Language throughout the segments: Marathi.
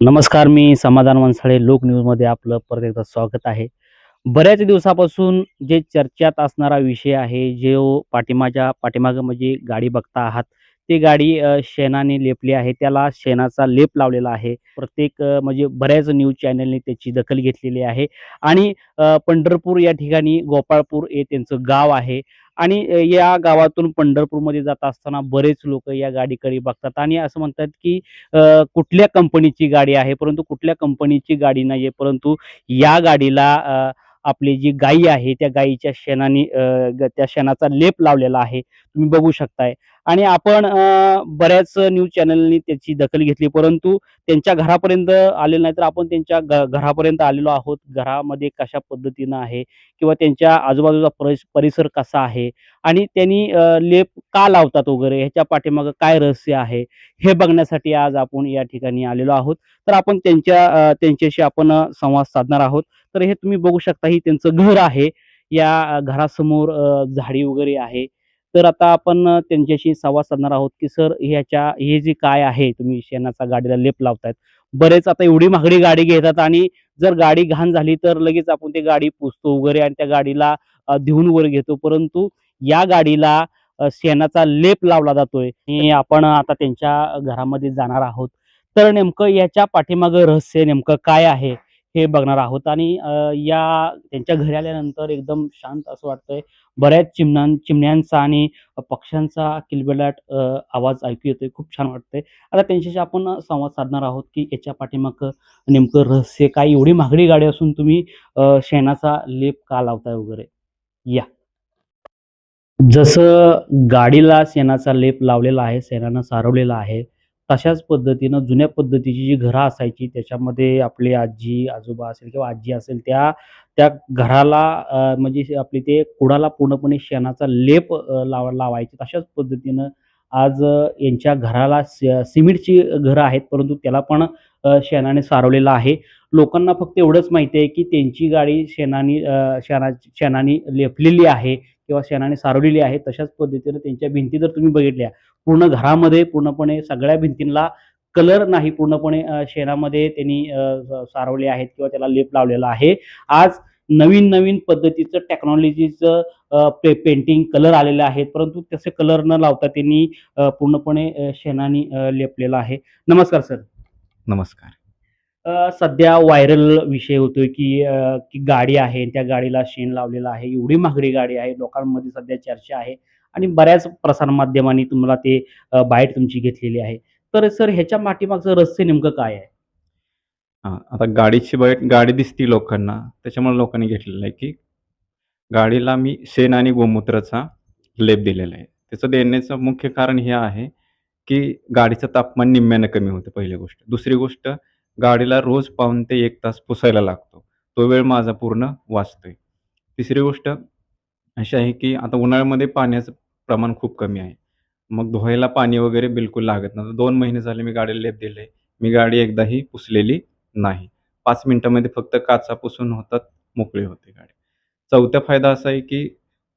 नमस्कार मी समाधान वनसाळे लोक न्यूजमध्ये आपलं परत एकदा स्वागत आहे. बऱ्याच दिवसापासून जे चर्चेत असणारा विषय आहे जो पाठीमाच्या पाठीमागं म्हणजे गाडी बघता आहात ती गाडी शेणाने लेपली आहे. त्याला शेणाचा लेप लावलेला आहे. प्रत्येक म्हणजे बऱ्याच न्यूज चॅनलने त्याची दखल घेतलेली आहे. आणि पंढरपूर या ठिकाणी गोपाळपूर हे त्यांचं गाव आहे. आणि या गावातून पंढरपूरमध्ये जात असताना बरेच लोक या गाडीकडे बघतात. आणि असं म्हणतात की कुठल्या कंपनीची गाडी आहे? परंतु कुठल्या कंपनीची गाडी नाही आहे परंतु या गाडीला आपली जी गाई आहे त्या गाईच्या शेणाने त्या शेणाचा लेप लावलेला आहे. तुम्ही बघू शकताय. आणि आपण बऱ्याच न्यूज चॅनलनी त्याची दखल घेतली. परंतु त्यांच्या घरापर्यंत आलेलं नाही तर आपण त्यांच्या घ- घरापर्यंत आलेलो आहोत. घरामध्ये कशा पद्धतीनं आहे? किंवा त्यांच्या आजूबाजूचा परिस- परिसर कसा आहे? आणि त्यांनी लेप का लावतात वगैरे? ह्याच्या पाठीमागं काय रहस्य आहे? हे बघण्यासाठी आज आपण या ठिकाणी आलेलो आहोत. तर आपण त्यांच्या त्यांच्याशी आपण संवाद साधणार आहोत. तर हे तुम्ही बघू शकता ही त्यांचं घर आहे. या घरासमोर झाडी वगैरे आहे. तर आता आपण त्यांच्याशी संवाद साधणार आहोत की सर ह्याच्या हे जे काय आहे तुम्ही शेणाचा गाडीला लेप लावतायत बरेच आता एवढी महागडी गाडी घेतात आणि जर गाडी घाण झाली तर लगेच आपण ते गाडी पुसतो वगैरे आणि त्या गाडीला धुवून वगैरे घेतो. परंतु या गाडीला शेणाचा लेप लावला जातोय आपण आता त्यांच्या घरामध्ये जाणार आहोत. तर नेमकं याच्या पाठीमागं रहस्य नेमकं काय आहे? हे बघणार आहोत. आणि या त्यांच्या घरी आल्यानंतर एकदम शांत असं वाटतंय. बऱ्याच चिमणां चिमण्यांचा आणि पक्ष्यांचा किलबिलाट आवाज ऐकू येतोय. खूप छान वाटतंय. आता त्यांच्याशी आपण संवाद साधणार आहोत की याच्या पाठीमागं नेमकं रहस्य काय? एवढी महागडी गाडी असून तुम्ही शेणाचा लेप का लावताय वगैरे? या. जसं गाडीला शेणाचा लेप लावलेला आहे शेणानं सारवलेला आहे तशाच पद्धतीनं जुन्या पद्धतीची जी घरं असायची त्याच्यामध्ये आपली आजी आजोबा असेल किंवा आजी असेल त्या त्या घराला म्हणजे आपली ते कुडाला पूर्णपणे शेणाचा लेप लावा लाव लावायचे. तशाच पद्धतीनं आज यांच्या घराला सिमेंटची घरं आहेत परंतु त्याला पण शेणाने सारवलेलं आहे. लोकांना फक्त एवढंच माहिती आहे की त्यांची गाडी शेणाने शेणा शेणाने लेपलेली आहे. किंवा शेणाने सारवलेली आहे तशाच पद्धतीनं त्यांच्या भिंती जर तुम्ही बघितल्या पूर्ण घरामध्ये पूर्णपणे सगळ्या भिंतींना कलर नाही पूर्णपणे शेणामध्ये त्यांनी सारवले आहेत किंवा त्याला लेप लावलेला आहे. आज नवीन नवीन पद्धतीचं टेक्नॉलॉजीचं पे पेंटिंग कलर आलेले आहेत परंतु तसे कलर न लावता त्यांनी पूर्णपणे शेणाने लेपलेलं आहे. नमस्कार सर नमस्कार. सध्या व्हायरल विषय होतोय की की गाडी आहे त्या गाडीला शेण लावलेला आहे एवढी महागडी गाडी आहे लोकांमध्ये सध्या चर्चा आहे आणि बऱ्याच प्रसारमाध्यमांनी तुम्हाला ते बाईट तुमची घेतलेली आहे तर सर ह्याच्या पाठीमागचं रहस्य नेमकं काय आहे हां, आता गाडीची बाईट गाडी दिसती लोकांना, त्याच्यामुळे लोकांनी घेतलेलं आहे, की गाडीला मी शेण आणि गोमूत्राचा लेप दिलेला आहे. त्याचं देण्याचं मुख्य कारण हे आहे, की गाडीचं तापमान निम्म्यानं कमी होतं पहिली गोष्ट. दुसरी गोष्ट गाडीला रोज पाऊन ते एक तास पुसायला लागतो. तो वेळ माझा पूर्ण वाचतोय. तिसरी गोष्ट अशी आहे, की आता उन्हाळ्यामध्ये पाण्याचं प्रमाण खूप कमी आहे. मग धुवायला पाणी वगैरे बिलकुल लागत नाही दोन महिने झाले मी गाडीला लेप दिले. मी गाडी एकदाही पुसलेली नाही. पाच मिनटामध्ये फक्त काचा पुसून होतात, मोकळी होते गाडी. चौथा फायदा असा आहे, की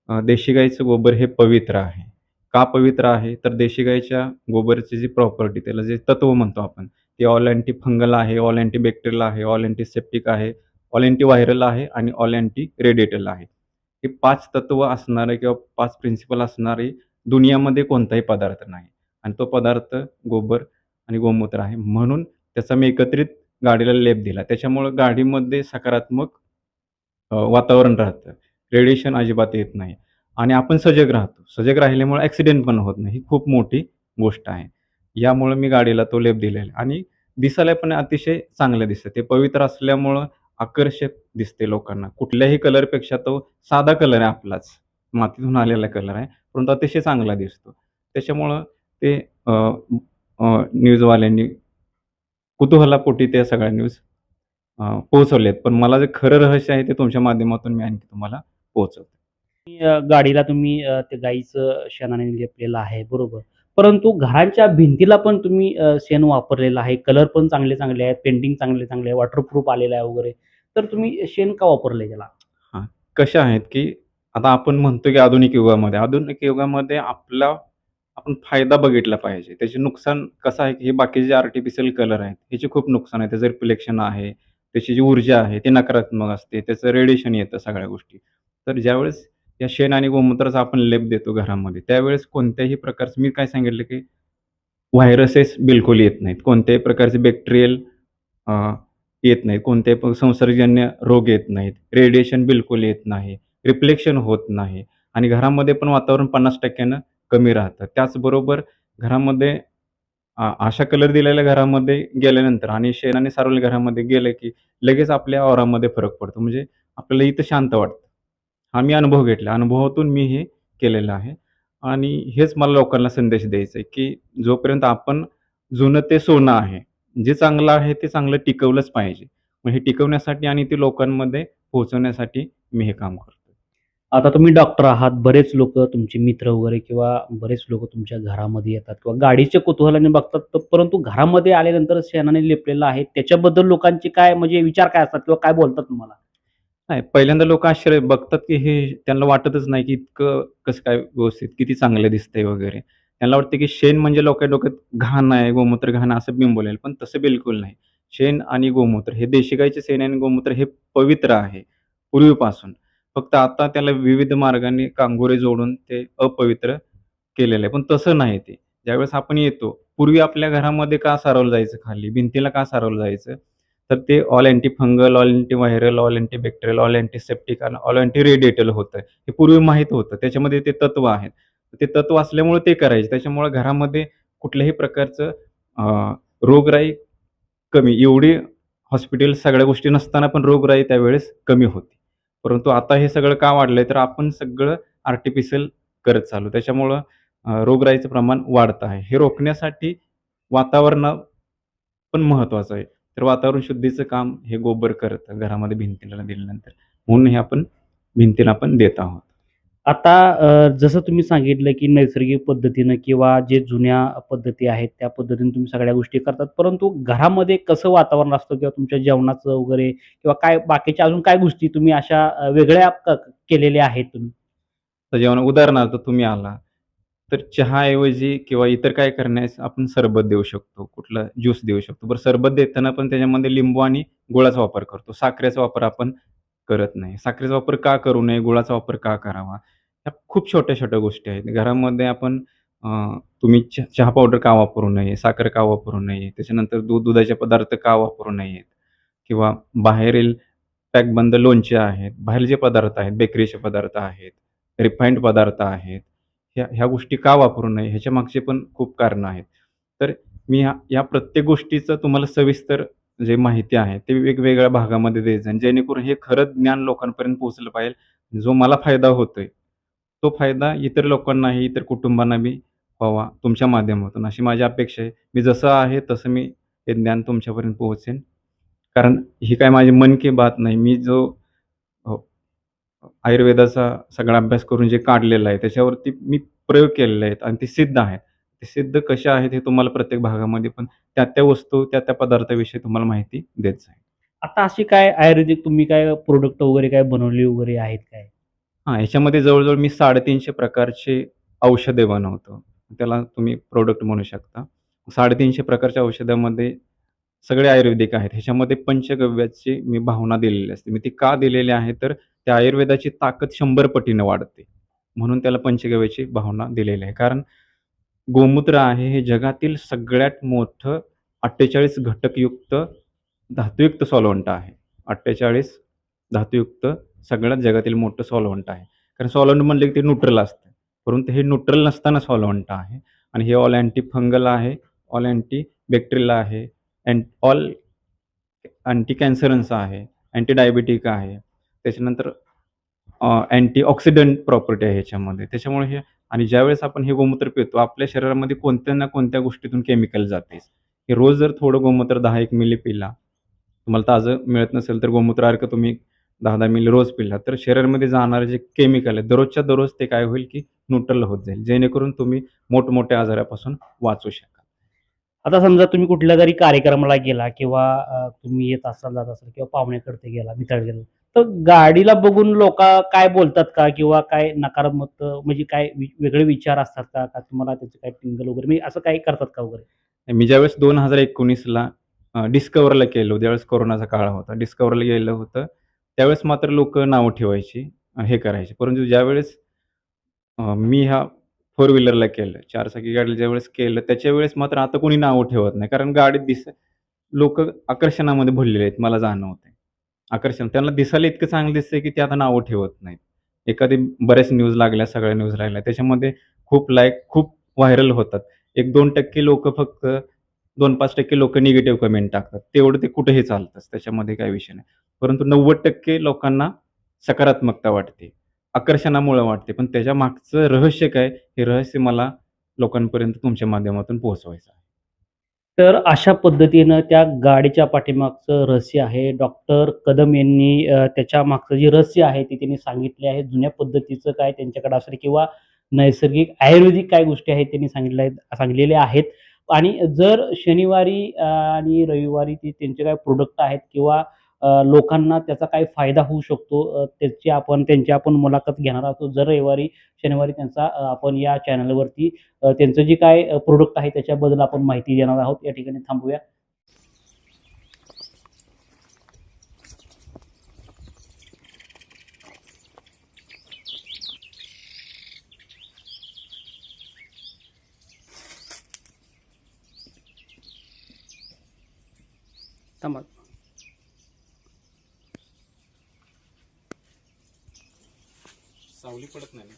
देशी गाईचं गोबर हे पवित्र आहे. का पवित्र आहे? तर देशी गाईच्या गोबरची जी प्रॉपर्टी त्याला जे तत्व म्हणतो आपण, ते ऑल अँटी फंगल आहे, ऑल अँटी बॅक्टेरियल आहे, ऑल अँटीसेप्टिक आहे, ऑल अँटी व्हायरल आहे आणि ऑल अँटी रेडिएटल आहे. हे पाच तत्व असणारे किंवा पाच प्रिन्सिपल असणारे दुनियामध्ये कोणताही पदार्थ नाही आणि तो पदार्थ गोबर आणि गोमूत्र आहे. म्हणून त्याचा मी एकत्रित गाडीला लेप दिला. त्याच्यामुळं गाडीमध्ये सकारात्मक वातावरण राहतं. रेडिएशन अजिबात येत नाही आणि आपण सजग राहतो. सजग राहिल्यामुळे ॲक्सिडेंट पण होत नाही. ही खूप मोठी गोष्ट आहे. यामुळं मी गाडीला तो लेप दिलेला आहे आणि दिसायला पण अतिशय चांगलं दिसतं. ते पवित्र असल्यामुळं आकर्षक दिसते लोकांना. कुठल्याही कलरपेक्षा तो साधा कलर आहे आपलाच. मातीतून आलेला कलर आहे, परंतु अतिशय चांगला दिसतो. त्याच्यामुळं ते न्यूजवाल्यांनी कुतूहलापोटी त्या सगळ्या न्यूज अ, पोहोचवल्यात. पण मला जे खरं रहस्य आहे ते तुमच्या माध्यमातून मी आणखी तुम्हाला पोहोचवतो. गाडीला तुम्ही ते गाईचं शेणाने लेपलेलं आहे बरोबर परंतु घरांच्या भिंतीला पण तुम्ही शेण वापरलेलं आहे कलर पण चांगले चांगले आहेत पेंटिंग चांगले चांगले आहे वॉटरप्रूफ आलेलं आहे वगैरे तर तुम्ही शेण का वापरले त्याला हा कशा आहेत, की आता आपण म्हणतो की आधुनिक युगामध्ये, आधुनिक युगामध्ये आपला आपण फायदा बघितला पाहिजे. त्याचे नुकसान कसं आहे, की हे बाकीचे जे आर्टिफिशियल कलर आहेत, ह्याचे खूप नुकसान आहे. त्याचं रिफ्लेक्शन आहे, त्याची जी ऊर्जा आहे ती नकारात्मक असते. त्याचं रेडिएशन येतं सगळ्या गोष्टी. तर ज्यावेळेस या शेण आणि गोमूत्राचा आपण लेप देतो घरामध्ये, त्यावेळेस कोणत्याही प्रकारचं मी काय सांगितलं, की व्हायरसेस बिलकुल येत नाहीत. कोणत्याही प्रकारचे बॅक्टेरियल येत नाहीत. कोणत्याही संसर्गजन्य रोग येत नाहीत. रेडिएशन बिलकुल येत नाही. रिफ्लेक्शन होत नाही आणि घरामध्ये पण वातावरण पन्नास टक्क्यानं कमी राहतं. त्याचबरोबर घरामध्ये अशा कलर दिलेल्या घरामध्ये गेल्यानंतर आणि शेणाने सारवलेल्या घरामध्ये गेलं, की लगेच आपल्या औरामध्ये फरक पडतो. म्हणजे आपल्याला इथं शांत वाटतं. हा मी अनुभव घेतला. अनुभवातून मी हे केलेलं आहे आणि हेच मला लोकांना संदेश द्यायचा आहे, की जोपर्यंत आपण जुनं ते सोनं आहे. जे चांगलं आहे ते चांगलं टिकवलंच पाहिजे. मग हे टिकवण्यासाठी आणि ते लोकांमध्ये पोहोचवण्यासाठी मी हे काम करतो. आता तुम्ही डॉक्टर आहात. बरेच लोक तुमचे मित्र वगैरे किंवा बरेच लोक तुमच्या घरामध्ये येतात किंवा गाडीच्या कुतूहलाने बघतात. तर परंतु घरामध्ये आल्यानंतर शेणाने लेपलेलं आहे. त्याच्याबद्दल लोकांचे काय म्हणजे विचार काय असतात किंवा काय बोलतात तुम्हाला? नाही, पहिल्यांदा लोक आश्चर्य बघतात, की हे त्यांना वाटतच नाही, की इतकं कसं काय व्यवस्थित, किती चांगलं दिसतंय वगैरे. त्यांना वाटतं, की शेण म्हणजे लोकांच्या डोक्यात घाण आहे, गोमूत्र घाण असं बिंबवलेलं. पण तसं बिलकुल नाही. शेण आणि गोमूत्र हे देशी गाईचे शेण आणि गोमूत्र हे पवित्र आहे पूर्वीपासून. फक्त आता त्याला विविध मार्गाने कांगोरे जोडून ते अपवित्र केलेलं आहे. पण तसं नाही ते. ज्यावेळेस आपण येतो, पूर्वी आपल्या घरामध्ये का सारवलं जायचं खाली, भिंतीला का सारवलं जायचं? तर ते all anti fungal, all anti viral, all anti bacterial, all antiseptic आणि ऑल अँटी रेडिएटल होतं. हे पूर्वी माहीत होतं. त्याच्यामध्ये ते तत्व आहेत. ते तत्व असल्यामुळे ते करायचे. त्याच्यामुळे घरामध्ये कुठल्याही प्रकारचं रोगराई कमी. एवढी हॉस्पिटल सगळ्या गोष्टी नसताना पण रोगराई त्यावेळेस कमी होती. परंतु आता हे सगळं का वाढलंय? तर आपण सगळं आर्टिफिशियल करत चालू त्याच्यामुळं रोगराईचं प्रमाण वाढत आहे. हे रोखण्यासाठी वातावरण पण महत्त्वाचं आहे. तर वातावरण शुद्धीचं काम हे गोबर करतं घरामध्ये भिंतीला दिल्यानंतर. म्हणून हे आपण भिंतीला पण देत आहोत. आता जसं तुम्ही सांगितलं, की नैसर्गिक पद्धतीनं किंवा जे जुन्या पद्धती आहेत त्या पद्धतीने तुम्ही सगळ्या गोष्टी करतात. परंतु घरामध्ये कसं वातावरण असतं किंवा तुमच्या जेवणाचं वगैरे किंवा काय बाकीच्या अजून काय गोष्टी तुम्ही अशा वेगळ्या केलेल्या आहेत तुम्ही? जेवण उदाहरणार्थ तुम्ही आला, तर चहाऐवजी किंवा इतर काय करण्यास आपण सरबत देऊ शकतो. कुठला ज्यूस देऊ शकतो. बरं सरबत देताना पण त्याच्यामध्ये लिंबू आणि गुळाचा वापर करतो. साखरेचा वापर आपण करत नाही. साखरेचा वापर का करू नये? गुळाचा वापर का करावा? ह्या खूप छोट्या-छोट्या गोष्टी आहेत. घरामध्ये आपण तुम्ही च चहा पावडर का वापरू नये? साखर का वापरू नये? त्याच्यानंतर दूध, दुधाचे पदार्थ का वापरू नयेत? किंवा बाहेरील पॅकबंद लोणचे आहेत. बाहेरचे पदार्थ आहेत, बेकरीचे पदार्थ आहेत, रिफाईंड पदार्थ आहेत. ह्या ह्या गोष्टी का वापरू नये? ह्याच्यामागचे पण खूप कारणं आहेत. तर मी ह्या या प्रत्येक गोष्टीचं तुम्हाला सविस्तर जे माहिती आहे, ते वेगवेगळ्या भागामध्ये द्यायचं जाईन. जेणेकरून हे खरं ज्ञान लोकांपर्यंत पोहोचलं पाहिजे. जो मला फायदा होतोय, तो फायदा इतर लोकांनाही, इतर कुटुंबांना बी व्हावा तुमच्या माध्यमातून, अशी माझी अपेक्षा आहे. मी जसं आहे तसं मी हे ज्ञान तुमच्यापर्यंत पोहोचेन. कारण ही काय माझी मन की बात नाही. मी जो आयुर्वेदाचा सगळा अभ्यास करून जे काढलेलं आहे, त्याच्यावरती मी प्रयोग केलेले आहेत आणि ते सिद्ध आहेत. ते सिद्ध कसे आहेत हे तुम्हाला प्रत्येक भागामध्ये पण त्या-त्या वस्तू, त्या-त्या पदार्थाविषयी तुम्हाला माहिती देत जाईल. आता अशी काय आयुर्वेदिक तुम्ही काय प्रॉडक्ट वगैरे काय बनवली वगैरे आहेत काय? हां, ह्याच्यामध्ये जवळ-जवळ मी 350 प्रकारचे औषधे बनवतो. त्याला तुम्ही प्रॉडक्ट म्हणू शकता. 350 प्रकारच्या औषधामध्ये सगळे आयुर्वेदिक आहेत. ह्याच्यामध्ये पंचगव्याची मी भावना दिलेली असते. मी ती का दिलेली आहे? तर त्या आयुर्वेदाची ताकद शंभर पटीनं वाढते. म्हणून त्याला पंचगव्याची भावना दिलेली आहे. कारण गोमूत्र आहे हे जगातील सगळ्यात मोठं 48 घटकयुक्त धातुयुक्त सॉलवंट आहे. 48 धातुयुक्त सगळ्यात जगातील मोठं सॉलवंट आहे. कारण सॉलवंट म्हणले की ते न्यूट्रल असतं. परंतु हे न्यूट्रल नसताना सॉलवंट आहे आणि हे ऑल अँटी फंगल आहे, ऑल अँटी बॅक्टेरियल आहे, अँट ऑल अँटी कॅन्सरन्स आहे, अँटी डायबिटिक आहे. त्याच्यानंतर अँटीऑक्सिडंट प्रॉपर्टी आहे ह्याच्यामध्ये. त्याच्यामुळे हे आणि ज्यावेळेस आपण हे गोमूत्र पितो, आपल्या शरीरामध्ये कोणत्या ना कोणत्या गोष्टीतून केमिकल जातेच. हे रोज जर थोडं गोमूत्र दहा एक मिली पिला, तुम्हाला ताजं मिळत नसेल तर गोमूत्र अर्क तुम्ही दहा दहा मिली रोज पिला, तर शरीरामध्ये जाणारे जे केमिकल आहे, दररोजच्या दररोज ते काय होईल की न्यूट्रल होत जाईल. जेणेकरून तुम्ही मोठमोठ्या आजारापासून वाचू शकता आता समजा तुम्ही कुठल्या तरी कार्यक्रमाला गेला किंवा तुम्ही येत असाल, जात असाल किंवा पाहुण्याकडे गेला, मित्र गेला. तर गाडीला बघून लोक काय बोलतात का? किंवा काय नकारात्मक म्हणजे काय वि- वेगळे विचार असतात का? का तुम्हाला त्याचं काय टिंगल वगैरे म्हणजे असं काही करतात का वगैरे? मी ज्यावेळेस दोन हजार एकोणीसला डिस्कवरला केलो ज्यावेळेस कोरोनाचा काळ होता डिस्कवरला गेलं होतं त्यावेळेस मात्र लोक नावं ठेवायची हे करायचे. परंतु ज्यावेळेस मी ह्या फोर व्हीलरला केलं. चार चाकी गाडीला ज्यावेळेस केलं त्याच्या वेळेस मात्र आता कोणी नावं ठेवत नाही. कारण गाडीत दिस लोक आकर्षणामध्ये भरलेले आहेत मला जाणवतंय. आकर्षण त्यांना दिसायला इतकं चांगलं दिसतंय की ते आता नावं ठेवत नाहीत. एखादी बऱ्याच न्यूज लागल्या सगळ्या न्यूज लागल्या त्याच्यामध्ये खूप लाईक खूप व्हायरल होतात. एक दोन टक्के लोक फक्त दोन पाच टक्के लोक निगेटिव्ह कमेंट टाकतात. तेवढं ते कुठेही चालतंच त्याच्यामध्ये काही विषय नाही. परंतु नव्वद टक्के लोकांना सकारात्मकता वाटते. आकर्षणामुळं वाटते. पण त्याच्या मागचं रहस्य काय? हे रहस्य मला लोकांपर्यंत तुमच्या माध्यमातून पोहोचवायचं आहे. तर अशा पद्धतीनं त्या गाडीच्या पाठीमागचं रहस्य आहे. डॉक्टर कदम यांनी त्याच्या मागचं जे रहस्य आहे ते त्यांनी सांगितले आहे. जुन्या पद्धतीचं काय त्यांच्याकडे असेल किंवा नैसर्गिक आयुर्वेदिक काय गोष्टी आहेत त्यांनी सांगितल्या आहेत सांगलेल्या आहेत. आणि जर शनिवारी आणि रविवारी ते त्यांचे काय प्रोडक्ट आहेत किंवा लोकांना त्याचा काय फायदा होऊ शकतो. त्याची आपण त्यांची आपण मुलाखत घेणार आहोत. जर रविवारी शनिवारी त्यांचा आपण या चॅनलवरती त्यांचं जे काय प्रोडक्ट आहे त्याच्याबद्दल आपण माहिती देणार आहोत. या ठिकाणी थांबूया. थांबा. सावली पडत नाही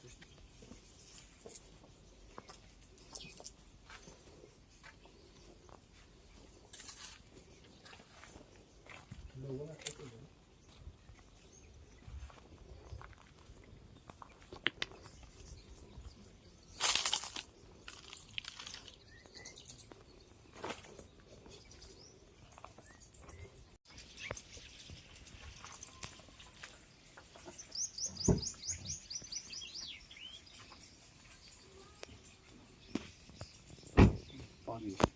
पाणी